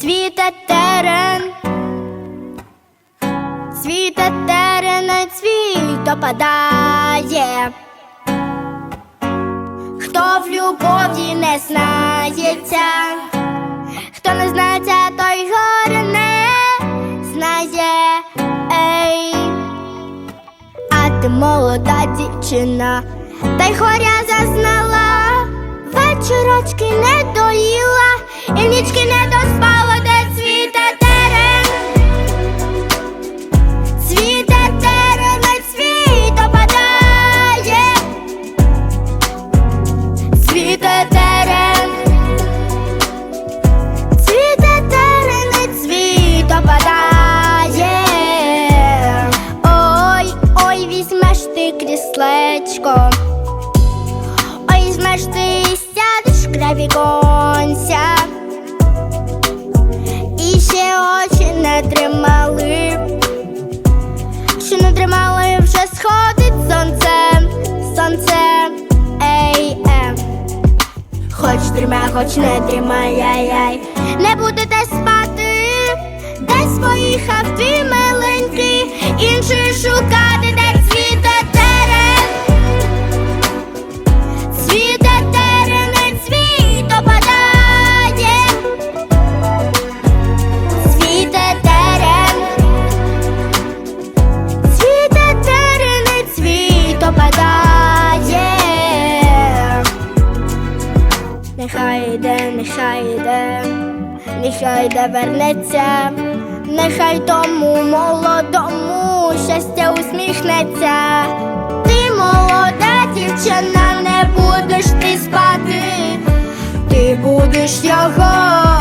цвіте терен, цвіте терен, і цвіт опадає. Хто в любові не знається, хто не знається, той горе не знає. Ей. А ти молода дівчина, та й хоря зазнала, вечорочки не доїла, кріслечко. Ой, візьмеш ти сядеш край віконця. І ще очі не тримали, що не тримали, вже сходить сонце, сонце, ей, е. Хоч тримай, хоч не тримай, яй-яй Не будете спати, де свої хавти нехай йде, нехай йде, нехай йде вернеться, нехай тому молодому щастя усміхнеться. Ти молода дівчина, не будеш ти спати, ти будеш його.